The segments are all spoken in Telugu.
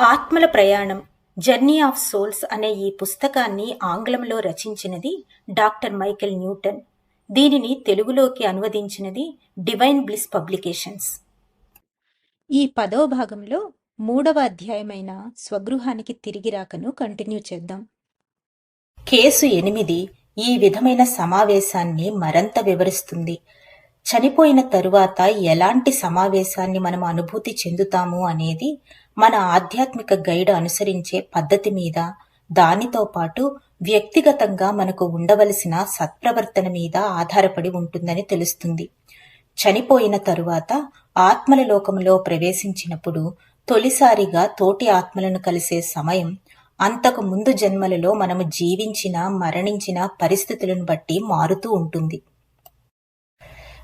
ఆత్మల ప్రయాణం జర్నీ ఆఫ్ సోల్స్ అనే ఈ పుస్తకాన్ని ఆంగ్లంలో రచించినది డాక్టర్ మైకెల్ న్యూటన్. దీనిని తెలుగులోకి అనువదించినది డివైన్ బ్లిస్ పబ్లికేషన్స్. ఈ పదవ భాగంలో మూడవ అధ్యాయమైన స్వగృహానికి తిరిగి రాకను కంటిన్యూ చేద్దాం. కేసు ఎనిమిది ఈ విధమైన సమావేశాన్ని మరంత వివరిస్తుంది. చనిపోయిన తరువాత ఎలాంటి సమావేశాన్ని మనం అనుభూతి చెందుతాము అనేది మన ఆధ్యాత్మిక గైడ్ అనుసరించే పద్ధతి మీద దానితో పాటు వ్యక్తిగతంగా మనకు ఉండవలసిన సత్ప్రవర్తన మీద ఆధారపడి ఉంటుందని తెలుస్తుంది. చనిపోయిన తరువాత ఆత్మల లోకంలో ప్రవేశించినప్పుడు తొలిసారిగా తోటి ఆత్మలను కలిసే సమయం అంతకు ముందు జన్మలలో మనము జీవించిన మరణించిన పరిస్థితులను బట్టి మారుతూ ఉంటుంది.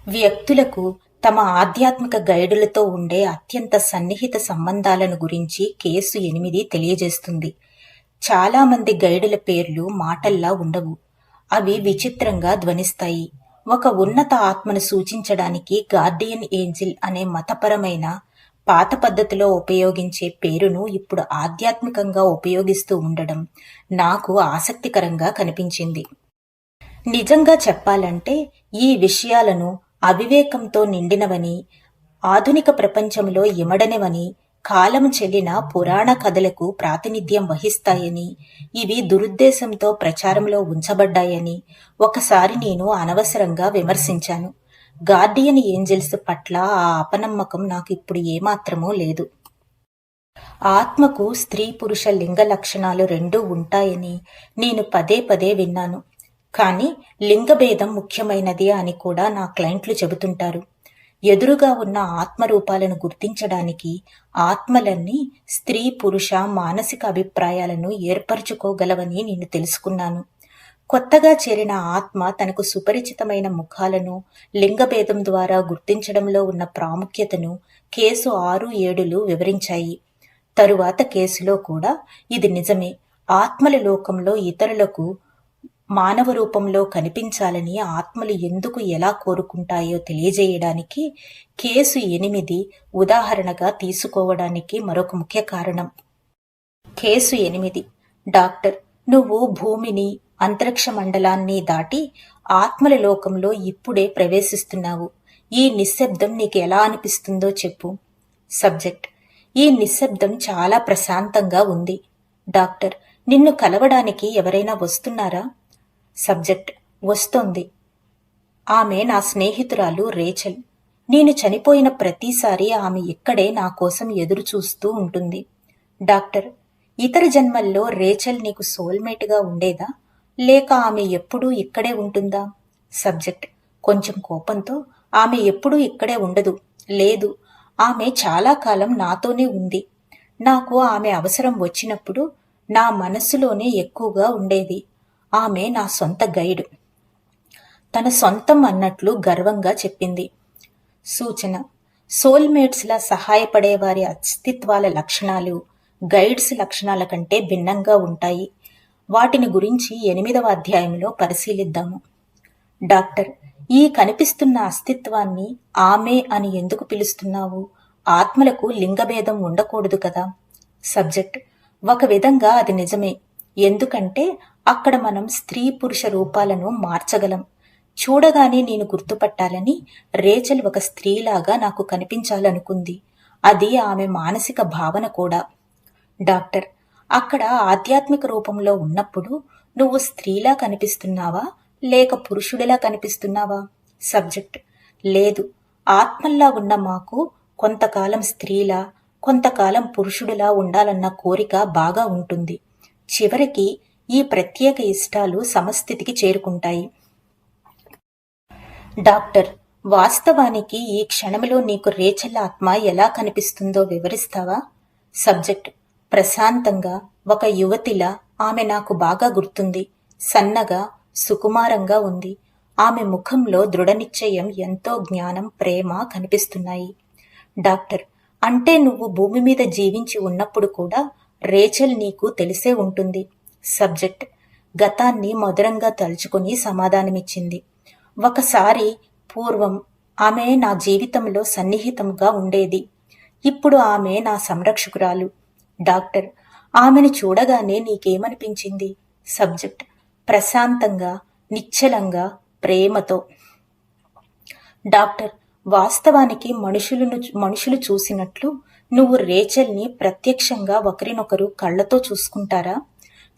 వ్యక్తులకు తమ ఆధ్యాత్మిక గైడులతో ఉండే అత్యంత సన్నిహిత సంబంధాలను గురించి కేసు ఎనిమిది తెలియజేస్తుంది. చాలామంది గైడుల పేర్లు మాటల్లా ఉండవు. అవి విచిత్రంగా ధ్వనిస్తాయి. ఒక ఉన్నత ఆత్మను సూచించడానికి గార్డియన్ ఏంజిల్ అనే మతపరమైన పాత పద్ధతిలో ఉపయోగించే పేరును ఇప్పుడు ఆధ్యాత్మికంగా ఉపయోగిస్తూ ఉండడం నాకు ఆసక్తికరంగా కనిపించింది. నిజంగా చెప్పాలంటే ఈ విషయాలను అవివేకంతో నిండినవని ఆధునిక ప్రపంచంలో ఇమడనివని కాలం చెల్లిన పురాణ కథలకు ప్రాతినిధ్యం వహిస్తాయని ఇవి దురుద్దేశంతో ప్రచారంలో ఉంచబడ్డాయని ఒకసారి నేను అనవసరంగా విమర్శించాను. గార్డియన్ ఏంజెల్స్ పట్ల ఆ అపనమ్మకం నాకు ఇప్పుడు ఏమాత్రమూ లేదు. ఆత్మకు స్త్రీ పురుష లింగ లక్షణాలు రెండూ ఉంటాయని నేను పదే పదే విన్నాను. కానీ లింగభేదం ముఖ్యమైనది అని కూడా నా క్లయింట్లు చెబుతుంటారు. ఎదురుగా ఉన్న ఆత్మరూపాలను గుర్తించడానికి ఆత్మలన్నీ స్త్రీ పురుష మానసిక అభిప్రాయాలను ఏర్పరచుకోగలవని నేను తెలుసుకున్నాను. కొత్తగా చేరిన ఆత్మ తనకు సుపరిచితమైన ముఖాలను లింగభేదం ద్వారా గుర్తించడంలో ఉన్న ప్రాముఖ్యతను కేసు ఆరు ఏడులు వివరించాయి. తరువాత కేసులో కూడా ఇది నిజమే. ఆత్మల లోకంలో ఇతరులకు మానవ రూపంలో కనిపించాలని ఆత్మలు ఎందుకు ఎలా కోరుకుంటాయో తెలియజేయడానికి కేసు ఎనిమిది ఉదాహరణగా తీసుకోవడానికి మరొక ముఖ్య కారణం. కేసు ఎనిమిది. డాక్టర్ నువ్వు భూమిని అంతరిక్ష మండలాన్ని దాటి ఆత్మల లోకంలో ఇప్పుడే ప్రవేశిస్తున్నావు. ఈ నిశ్శబ్దం నీకు ఎలా అనిపిస్తుందో చెప్పు. సబ్జెక్ట్. ఈ నిశ్శబ్దం చాలా ప్రశాంతంగా ఉంది. డాక్టర్ నిన్ను కలవడానికి ఎవరైనా వస్తున్నారా? సబ్జెక్ట్ వస్తోంది. ఆమె నా స్నేహితురాలు రేచల్. నేను చనిపోయిన ప్రతిసారి ఆమె ఇక్కడే నా కోసం ఎదురు చూస్తూ ఉంటుంది. డాక్టర్ ఇతర జన్మల్లో రేచల్ నీకు సోల్మేట్గా ఉండేదా? లేక ఆమె ఎప్పుడూ ఇక్కడే ఉంటుందా? సబ్జెక్ట్ కొంచెం కోపంతో ఆమె ఎప్పుడూ ఇక్కడే ఉండదు. లేదు ఆమె చాలా కాలం నాతోనే ఉంది. నాకు ఆమె అవసరం వచ్చినప్పుడు నా మనస్సులోనే ఎక్కువగా ఉండేది. ఆమె నా సొంత గైడ్. తన సొంతం అన్నట్లు గర్వంగా చెప్పింది. సూచన. సోల్మేట్స్లా సహాయపడే వారి అస్తిత్వాల లక్షణాలు గైడ్స్ లక్షణాల కంటే భిన్నంగా ఉంటాయి. వాటిని గురించి ఎనిమిదవ అధ్యాయంలో పరిశీలిద్దాము. డాక్టర్ ఈ కనిపిస్తున్న అస్తిత్వాన్ని ఆమె అని ఎందుకు పిలుస్తున్నావు? ఆత్మలకు లింగభేదం ఉండకూడదు కదా. సబ్జెక్ట్. ఒక విధంగా అది నిజమే. ఎందుకంటే అక్కడ మనం స్త్రీ పురుష రూపాలను మార్చగలం. చూడగానే నేను గుర్తుపట్టాలని రేచల్ ఒక స్త్రీలాగా నాకు కనిపించాలనుకుంది. అది ఆమె మానసిక భావన కూడా. డాక్టర్ అక్కడ ఆధ్యాత్మిక రూపంలో ఉన్నప్పుడు నువ్వు స్త్రీలా కనిపిస్తున్నావా? లేక పురుషుడిలా కనిపిస్తున్నావా? సబ్జెక్ట్. లేదు. ఆత్మల్లా ఉన్న మాకు కొంతకాలం స్త్రీలా కొంతకాలం పురుషుడిలా ఉండాలన్న కోరిక బాగా ఉంటుంది. చివరికి ఈ ప్రత్యేక ఇష్టాలు సమస్థితికి చేరుకుంటాయి. డాక్టర్ వాస్తవానికి ఈ క్షణంలో నీకు రేచల్ ఆత్మ ఎలా కనిపిస్తుందో వివరిస్తావా? సబ్జెక్ట్ ప్రశాంతంగా ఒక యువతిలా ఆమె నాకు బాగా గుర్తుంది. సన్నగా సుకుమారంగా ఉంది. ఆమె ముఖంలో దృఢనిశ్చయం ఎంతో జ్ఞానం ప్రేమ కనిపిస్తున్నాయి. డాక్టర్ అంటే నువ్వు భూమి మీద జీవించి ఉన్నప్పుడు కూడా రేచల్ నీకు తెలిసే ఉంటుంది. సబ్జెక్ట్ గతాన్ని మధురంగా తలుచుకుని సమాధానమిచ్చింది. ఒకసారి పూర్వం ఆమె నా జీవితంలో సన్నిహితంగా ఉండేది. ఇప్పుడు ఆమె నా సంరక్షకురాలు. డాక్టర్ ఆమెను చూడగానే నీకేమనిపించింది? సబ్జెక్ట్ ప్రశాంతంగా నిశ్చలంగా ప్రేమతో. డాక్టర్ వాస్తవానికి మనుషులను మనుషులు చూసినట్లు నువ్వు రేచల్ని ప్రత్యక్షంగా ఒకరినొకరు కళ్ళతో చూసుకుంటారా?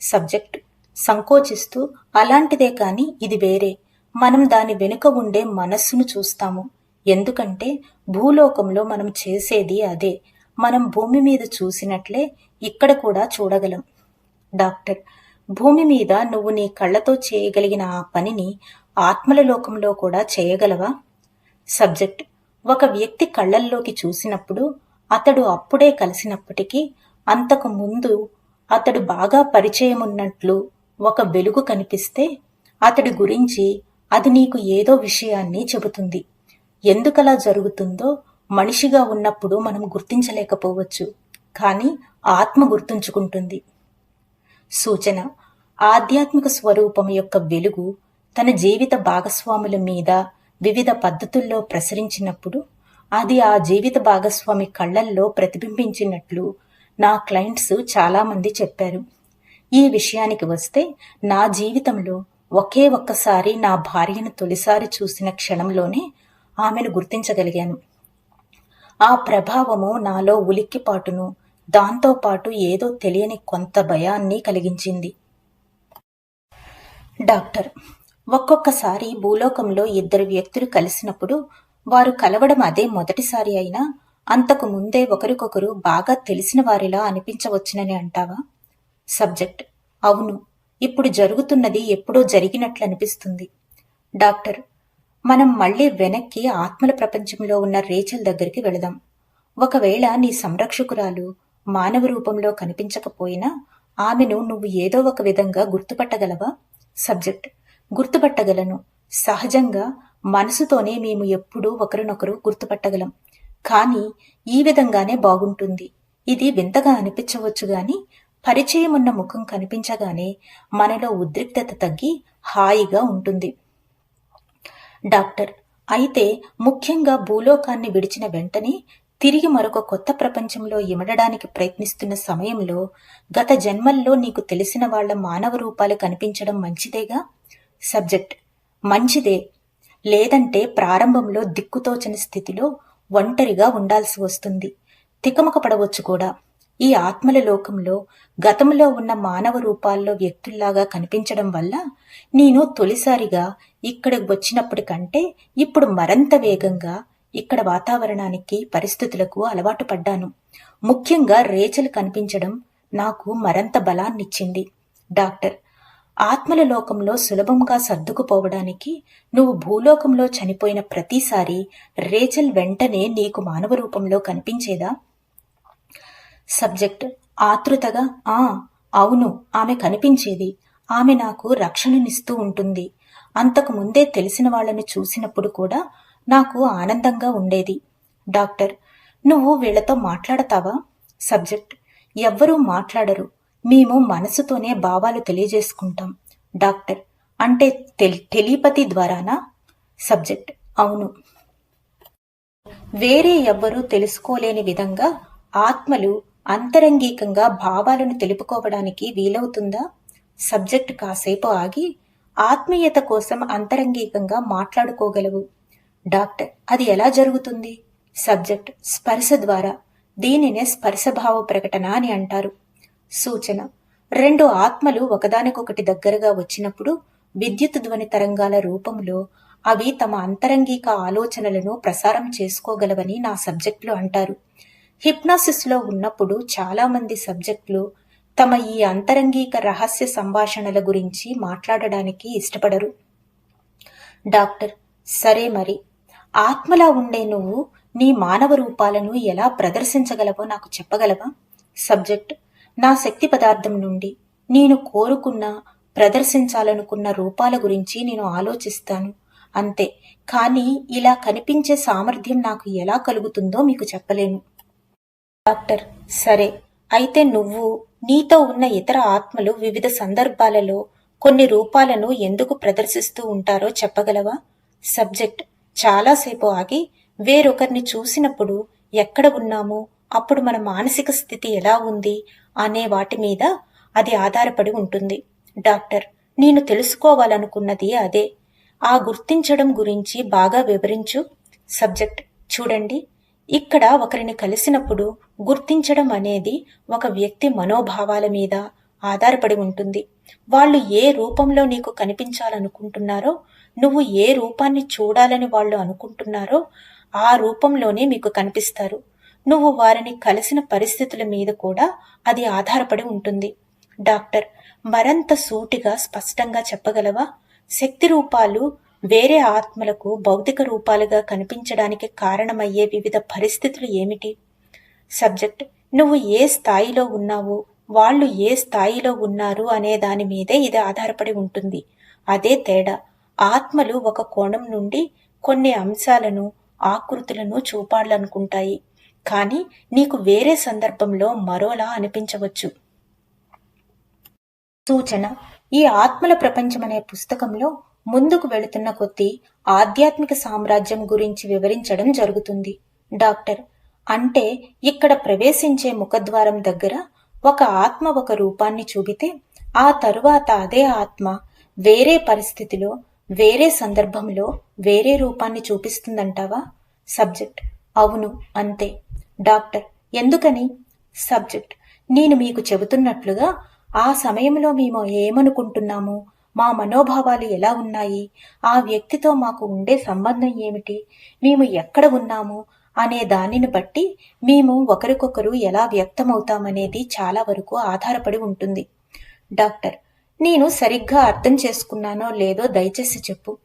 సబ్జెక్ట్. సంకోచిస్తూ అలాంటిదే కాని ఇది వేరే. మనం దాని వెనుక ఉండే మనస్సును చూస్తాము. ఎందుకంటే భూలోకంలో మనం చేసేది అదే. మనం భూమి మీద చూసినట్లే ఇక్కడ కూడా చూడగలం. డాక్టర్. భూమి మీద నువ్వు నీ కళ్ళతో చేయగలిగిన ఆ పనిని ఆత్మల లోకంలో కూడా చేయగలవా? సబ్జెక్ట్. ఒక వ్యక్తి కళ్ళల్లోకి చూసినప్పుడు అతడు అప్పుడే కలిసినప్పటికీ అంతకు ముందు అతడు బాగా పరిచయం ఉన్నట్లు ఒక వెలుగు కనిపిస్తే అతడి గురించి అది నీకు ఏదో విషయాన్ని చెబుతుంది. ఎందుకలా జరుగుతుందో మనిషిగా ఉన్నప్పుడు మనం గుర్తించలేకపోవచ్చు కానీ ఆత్మ గుర్తుంచుకుంటుంది. సూచన ఆధ్యాత్మిక స్వరూపం యొక్క వెలుగు తన జీవిత భాగస్వాముల మీద వివిధ పద్ధతుల్లో ప్రసరించినప్పుడు అది ఆ జీవిత భాగస్వామి కళ్ళల్లో ప్రతిబింబించినట్లు నా క్లయింట్స్ చాలామంది చెప్పారు. ఈ విషయానికి వస్తే నా జీవితంలో ఒకే ఒక్కసారి నా భార్యను తొలిసారి చూసిన క్షణంలోనే ఆమెను గుర్తించగలిగాను. ఆ ప్రభావము నాలో ఉలిక్కిపాటును దాంతోపాటు ఏదో తెలియని కొంత భయాన్ని కలిగించింది. డాక్టర్ ఒక్కొక్కసారి భూలోకంలో ఇద్దరు వ్యక్తులు కలిసినప్పుడు వారు కలవడం అదే మొదటిసారి అయినా అంతకు ముందే ఒకరికొకరు బాగా తెలిసిన వారిలా అనిపించవచ్చునని అంటావా? సబ్జెక్ట్. అవును. ఇప్పుడు జరుగుతున్నది ఎప్పుడో జరిగినట్లు అనిపిస్తుంది డాక్టర్. మనం మళ్ళీ వెనక్కి ఆత్మల ప్రపంచంలో ఉన్న రేచల్ దగ్గరికి వెళదాం. ఒకవేళ నీ సంరక్షకురాలు మానవ రూపంలో కనిపించకపోయినా ఆమెను నువ్వు ఏదో ఒక విధంగా గుర్తుపట్టగలవా? సబ్జెక్ట్. గుర్తుపట్టగలను. సహజంగా మనసుతోనే మేము ఎప్పుడూ ఒకరినొకరు గుర్తుపట్టగలం. కానీ ఈ విధంగానే బాగుంటుంది. ఇది వింతగా అనిపించవచ్చు గాని పరిచయం ఉన్న ముఖం కనిపించగానే మనలో ఉద్రిక్తత తగ్గి హాయిగా ఉంటుంది. డాక్టర్ అయితే ముఖ్యంగా భూలోకాన్ని విడిచిన వెంటనే తిరిగి మరొక కొత్త ప్రపంచంలో ఇమడడానికి ప్రయత్నిస్తున్న సమయంలో గత జన్మల్లో నీకు తెలిసిన వాళ్ళ మానవ రూపాలు కనిపించడం మంచిదేగా? సబ్జెక్ట్ మంచిదే. లేదంటే ప్రారంభంలో దిక్కుతోచని స్థితిలో ఒంటరిగా ఉండాల్సి వస్తుంది. తికమక పడవచ్చు కూడా. ఈ ఆత్మల లోకంలో గతంలో ఉన్న మానవ రూపాల్లో వ్యక్తుల్లాగా కనిపించడం వల్ల నేను తొలిసారిగా ఇక్కడికి వచ్చినప్పటికంటే ఇప్పుడు మరింత వేగంగా ఇక్కడ వాతావరణానికి పరిస్థితులకు అలవాటు పడ్డాను. ముఖ్యంగా రేచలు కనిపించడం నాకు మరింత బలాన్నిచ్చింది. డాక్టర్ ఆత్మల లోకంలో సులభంగా సర్దుకుపోవడానికి నువ్వు భూలోకంలో చనిపోయిన ప్రతిసారి రేచల్ వెంటనే నీకు మానవ రూపంలో కనిపించేదా? సబ్జెక్ట్. ఆతృతగా ఆ అవును ఆమె కనిపించేది. ఆమె నాకు రక్షణనిస్తూ ఉంటుంది. అంతకు ముందే తెలిసిన వాళ్ళను చూసినప్పుడు కూడా నాకు ఆనందంగా ఉండేది. డాక్టర్. నువ్వు వీళ్ళతో మాట్లాడతావా? సబ్జెక్ట్. ఎవ్వరూ మాట్లాడరు. మేము మనసుతోనే భావాలు తెలియజేసుకుంటాం. డాక్టర్ అంటే టెలిపతి ద్వారానా? సబ్జెక్ట్ అవును. వేరే ఎవ్వరూ తెలుసుకోలేని విధంగా ఆత్మలు అంతరంగికంగా భావాలను తెలుపుకోవడానికి వీలవుతుందా? సబ్జెక్ట్ కాసేపు ఆగి ఆత్మీయత కోసం అంతరంగికంగా మాట్లాడుకోగలవు. డాక్టర్ అది ఎలా జరుగుతుంది? సబ్జెక్ట్ స్పర్శ ద్వారా. దీనినే స్పర్శభావ ప్రకటన అని అంటారు. సూచన. రెండు ఆత్మలు ఒకదానికొకటి దగ్గరగా వచ్చినప్పుడు విద్యుత్ ధ్వని తరంగాల రూపంలో అవి తమ అంతరంగిక ఆలోచనలను ప్రసారం చేసుకోగలవని నా సబ్జెక్టులు అంటారు. హిప్నాసిస్లో ఉన్నప్పుడు చాలామంది సబ్జెక్టులు తమ ఈ అంతరంగిక రహస్య సంభాషణల గురించి మాట్లాడడానికి ఇష్టపడరు. డాక్టర్ సరే మరి. ఆత్మలా ఉండే నువ్వు నీ మానవ రూపాలను ఎలా ప్రదర్శించగలవో నాకు చెప్పగలవా? సబ్జెక్ట్ నా శక్తి పదార్థం నుండి నేను కోరుకున్న ప్రదర్శించాలనుకున్న రూపాల గురించి నేను ఆలోచిస్తాను. అంతే. కానీ ఇలా కనిపించే సామర్థ్యం నాకు ఎలా కలుగుతుందో మీకు చెప్పలేను. డాక్టర్ సరే. అయితే నువ్వు నీతో ఉన్న ఇతర ఆత్మలు వివిధ సందర్భాలలో కొన్ని రూపాలను ఎందుకు ప్రదర్శిస్తూ ఉంటారో చెప్పగలవా? సబ్జెక్ట్. చాలాసేపు ఆగి వేరొకరిని చూసినప్పుడు ఎక్కడ ఉన్నాము? అప్పుడు మన మానసిక స్థితి ఎలా ఉంది? అనే వాటి మీద అది ఆధారపడి ఉంటుంది. డాక్టర్ నేను తెలుసుకోవాలనుకున్నది అదే. ఆ గుర్తించడం గురించి బాగా వివరించు. సబ్జెక్ట్ చూడండి. ఇక్కడ ఒకరిని కలిసినప్పుడు గుర్తించడం అనేది ఒక వ్యక్తి మనోభావాల మీద ఆధారపడి ఉంటుంది. వాళ్ళు ఏ రూపంలో నీకు కనిపించాలనుకుంటున్నారో నువ్వు ఏ రూపాన్ని చూడాలని వాళ్ళు అనుకుంటున్నారో ఆ రూపంలోనే మీకు కనిపిస్తారు. నువ్వు వారిని కలిసిన పరిస్థితుల మీద కూడా అది ఆధారపడి ఉంటుంది. డాక్టర్ మరంత సూటిగా స్పష్టంగా చెప్పగలవా? శక్తి రూపాలు వేరే ఆత్మలకు భౌతిక రూపాలుగా కనిపించడానికి కారణమయ్యే వివిధ పరిస్థితులు ఏమిటి? సబ్జెక్ట్ నువ్వు ఏ స్థాయిలో ఉన్నావు? వాళ్ళు ఏ స్థాయిలో ఉన్నారు అనే దాని మీదే ఇది ఆధారపడి ఉంటుంది. అదే తేడా ఆత్మలు ఒక కోణం నుండి కొన్ని అంశాలను ఆకృతులను చూపాలనుకుంటాయి. కానీ నీకు వేరే సందర్భంలో మరోలా అనిపించవచ్చు. సూచన ఈ ఆత్మల ప్రపంచం అనే పుస్తకంలో ముందుకు వెళుతున్న కొద్దీ ఆధ్యాత్మిక సామ్రాజ్యం గురించి వివరించడం జరుగుతుంది. డాక్టర్ అంటే ఇక్కడ ప్రవేశించే ముఖద్వారం దగ్గర ఒక ఆత్మ ఒక రూపాన్ని చూపితే ఆ తరువాత అదే ఆత్మ వేరే పరిస్థితిలో వేరే సందర్భంలో వేరే రూపాన్ని చూపిస్తుందంటావా? సబ్జెక్ట్ అవును అంతే. డాక్టర్ ఎందుకని? సబ్జెక్ట్. నేను మీకు చెబుతున్నట్లుగా ఆ సమయంలో మేము ఏమనుకుంటున్నాము? మా మనోభావాలు ఎలా ఉన్నాయి? ఆ వ్యక్తితో మాకు ఉండే సంబంధం ఏమిటి? మేము ఎక్కడ ఉన్నాము? అనే దానిని బట్టి మేము ఒకరికొకరు ఎలా వ్యక్తమవుతామనేది చాలా వరకు ఆధారపడి ఉంటుంది. డాక్టర్ నేను సరిగ్గా అర్థం చేసుకున్నానో లేదో దయచేసి చెప్పు.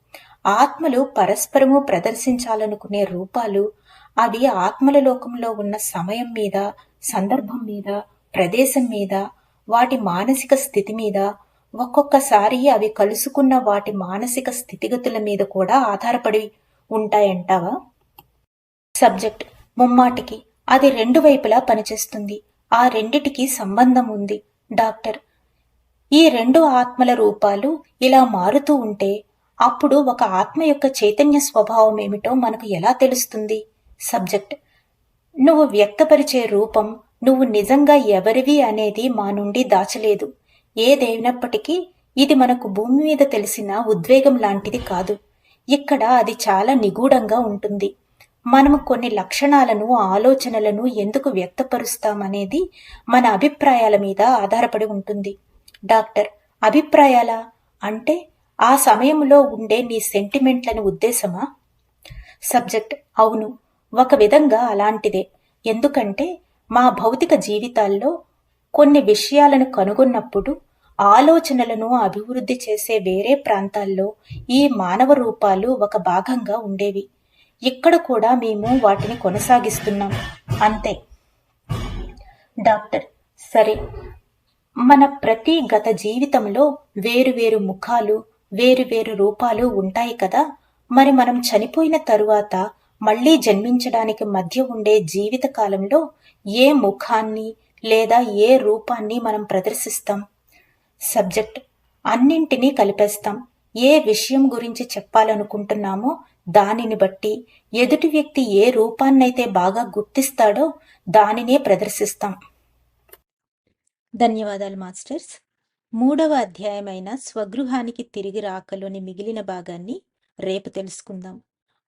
ఆత్మలు పరస్పరము ప్రదర్శించాలనుకునే రూపాలు అవి ఆత్మల లోకంలో ఉన్న సమయం మీద సందర్భం మీద ప్రదేశం మీద వాటి మానసిక స్థితి మీద ఒక్కొక్కసారి అవి కలుసుకున్న వాటి మానసిక స్థితిగతుల మీద కూడా ఆధారపడి ఉంటాయంటావా? సబ్జెక్ట్. ముమ్మాటికి. అది రెండు వైపులా పనిచేస్తుంది. ఆ రెండిటికి సంబంధం ఉంది. డాక్టర్. ఈ రెండు ఆత్మల రూపాలు ఇలా మారుతూ ఉంటే అప్పుడు ఒక ఆత్మ యొక్క చైతన్య స్వభావం ఏమిటో మనకు ఎలా తెలుస్తుంది? సబ్జెక్ట్. నువ్వు వ్యక్తపరిచే రూపం నువ్వు నిజంగా ఎవరివి అనేది మా నుండి దాచలేదు. ఏదైనప్పటికీ ఇది మనకు భూమి మీద తెలిసిన ఉద్వేగం లాంటిది కాదు. ఇక్కడ అది చాలా నిగూఢంగా ఉంటుంది. మనము కొన్ని లక్షణాలను ఆలోచనలను ఎందుకు వ్యక్తపరుస్తామనేది మన అభిప్రాయాల మీద ఆధారపడి ఉంటుంది. డాక్టర్ అభిప్రాయాల? అంటే ఆ సమయంలో ఉండే నీ సెంటిమెంట్లను ఉద్దేశమా? సబ్జెక్ట్ అవును. ఒక విధంగా అలాంటిదే. ఎందుకంటే మా భౌతిక జీవితాల్లో కొన్ని విషయాలను కనుగొన్నప్పుడు ఆలోచనలను అభివృద్ధి చేసే వేరే ప్రాంతాల్లో ఈ మానవ రూపాలు ఒక భాగంగా ఉండేవి. ఇక్కడ కూడా మేము వాటిని కొనసాగిస్తున్నాం. అంతే. డాక్టర్ సరే. మన ప్రతి గత జీవితంలో వేరువేరు ముఖాలు వేరువేరు రూపాలు ఉంటాయి కదా. మరి మనం చనిపోయిన తరువాత మళ్ళీ జన్మించడానికి మధ్య ఉండే జీవిత కాలంలో ఏ ముఖాన్ని లేదా ఏ రూపాన్ని మనం ప్రదర్శిస్తాం? సబ్జెక్ట్ అన్నింటినీ కలిపేస్తాం. ఏ విషయం గురించి చెప్పాలనుకుంటున్నామో దానిని బట్టి ఎదుటి వ్యక్తి ఏ రూపాన్నైతే బాగా గుర్తిస్తాడో దానినే ప్రదర్శిస్తాం. ధన్యవాదాలు మాస్టర్స్. మూడవ అధ్యాయమైన స్వగృహానికి తిరిగి రాకలోని మిగిలిన భాగాన్ని రేపు తెలుసుకుందాం.